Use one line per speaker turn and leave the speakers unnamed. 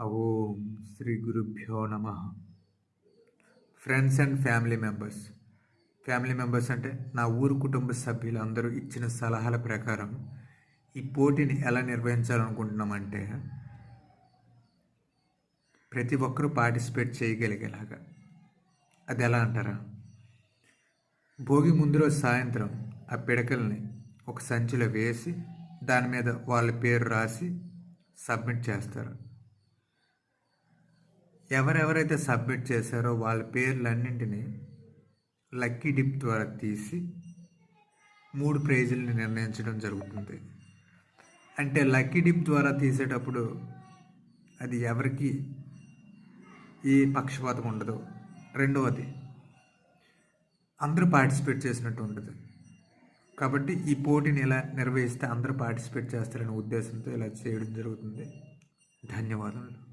ఓం శ్రీ గురుభ్యో నమ. Friends and family members family members అంటే నా ఊరు కుటుంబ సభ్యులు అందరూ ఇచ్చిన సలహాల ప్రకారం ఈ పోటీని ఎలా నిర్వహించాలనుకుంటున్నామంటే ప్రతి ఒక్కరూ పార్టిసిపేట్ చేయగలిగేలాగా. అది ఎలా అంటారా? భోగి ముందు రోజు సాయంత్రం ఆ పిడకల్ని ఒక సంచిలో వేసి దాని మీద వాళ్ళ పేరు రాసి సబ్మిట్ చేస్తారు. ఎవరెవరైతే సబ్మిట్ చేశారో వాళ్ళ పేర్లన్నింటినీ లక్కీ డిప్ ద్వారా తీసి మూడు ప్రైజుల్ని నిర్ణయించడం జరుగుతుంది. అంటే లక్కీ డిప్ ద్వారా తీసేటప్పుడు అది ఎవరికి ఏ పక్షపాతం ఉండదు. రెండవది అందరూ పార్టిసిపేట్ చేసినట్టు ఉంటుంది కాబట్టి ఈ పోటీని ఇలా నిర్వహిస్తే అందరూ పార్టిసిపేట్ చేస్తారనే ఉద్దేశంతో ఇలా చేయడం జరుగుతుంది. ధన్యవాదాలు